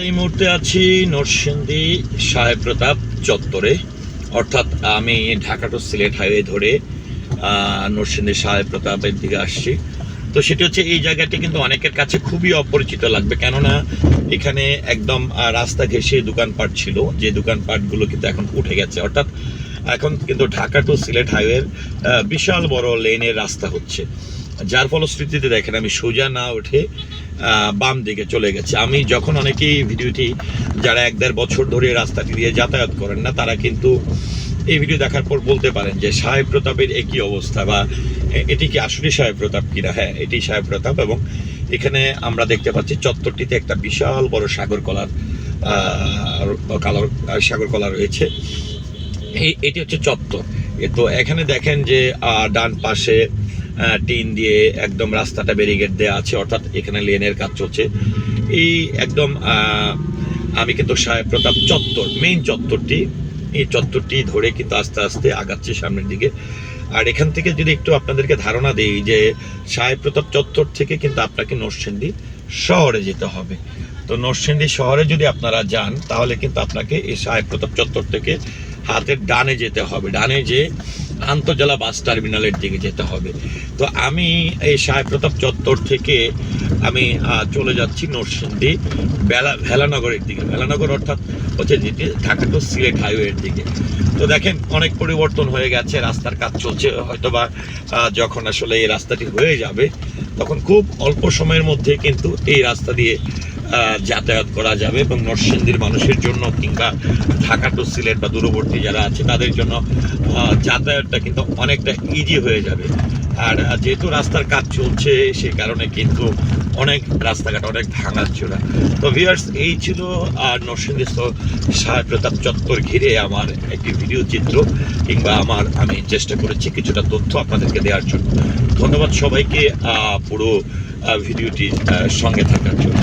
এই মুহূর্তে আছি নরসিংদী সাহেব প্রতাপ চত্বরে। অর্থাৎ আমি ঢাকা টু সিলেট হাইওয়ে ধরে নরসিংদী সাহেব প্রতাপের দিকে আসছি। তো সেটি হচ্ছে এই জায়গাটি কিন্তু অনেকের কাছে খুবই অপরিচিত লাগবে। কেননা এখানে একদম রাস্তা ঘেঁষে দোকানপাট ছিল। যে দোকানপাটগুলো কিন্তু এখন উঠে গেছে। অর্থাৎ এখন কিন্তু ঢাকা টু সিলেট হাইওয়ের বিশাল বড় লেনের রাস্তা হচ্ছে। যার ফলশ্রুতিতে দেখেন আমি সোজা না উঠে বাম দিকে চলে গেছে। আমি যখন অনেকেই ভিডিওটি, যারা এক দেড় বছর ধরে রাস্তাটি দিয়ে যাতায়াত করেন না, তারা কিন্তু এই ভিডিও দেখার পর বলতে পারেন যে, সাহেব প্রতাপের একই অবস্থা? বা এটি কি আসলে সাহেব প্রতাপ কিনা? হ্যাঁ এটি সাহেব প্রতাপ এবং এখানে আমরা দেখতে পাচ্ছি চত্বরটিতে একটা বিশাল বড় সাগর কলার কালার, সাগর কলা রয়েছে। এই, এটি হচ্ছে চত্বর। তো এখানে দেখেন যে ডান পাশে টিন দিয়ে একদম রাস্তাটা ব্যারিকেড দেওয়া আছে, অর্থাৎ এখানে লেনের কাজ চলছে। এই একদম আমি কিন্তু সাহেব প্রতাপ চত্বর মেইন চত্বরটি, এই চত্বরটি ধরে কিন্তু আস্তে আস্তে আগাচ্ছি সামনের দিকে। আর এখান থেকে যদি একটু আপনাদেরকে ধারণা দেই যে সাহেব প্রতাপ চত্বর থেকে কিন্তু আপনাকে নরসিংদী শহরে যেতে হবে। তো নরসিংদী শহরে যদি আপনারা যান, তাহলে কিন্তু আপনাকে এই সাহেব প্রতাপ চত্বর থেকে হাতের ডানে যেতে হবে। ডানে যে আন্তজেলা বাস টার্মিনালের দিকে যেতে হবে। তো আমি এই সাহেব প্রতাপ চত্বর থেকে আমি চলে যাচ্ছি নরসিংদী বেলা ভেলানগরের দিকে। ভেলানগর অর্থাৎ হচ্ছে যেটি ঢাকা টু সিলেট হাইওয়ের দিকে। তো দেখেন, অনেক পরিবর্তন হয়ে গেছে, রাস্তার কাজ চলছে। হয়তোবা যখন আসলে এই রাস্তাটি হয়ে যাবে, তখন খুব অল্প সময়ের মধ্যে কিন্তু এই রাস্তা দিয়ে যাতায়াত করা যাবে এবং নরসিংদীর মানুষের জন্য কিংবা ঢাকা টু সিলেট বা দূরবর্তী যারা আছে, তাদের জন্য যাতায়াতটা কিন্তু অনেকটা ইজি হয়ে যাবে। আর যেহেতু রাস্তার কাজ চলছে, সে কারণে কিন্তু অনেক রাস্তাঘাট অনেক ভাঙাচোরা। তো ভিউয়ার্স এই ছিল আর নরসিংদী সাহেব প্রতাপ চত্বর ঘিরে আমার একটি ভিডিও চিত্র, কিংবা আমার, আমি চেষ্টা করেছি কিছুটা তথ্য আপনাদেরকে দেওয়ার জন্য। ধন্যবাদ সবাইকে পুরো ভিডিওটি সঙ্গে থাকার জন্য।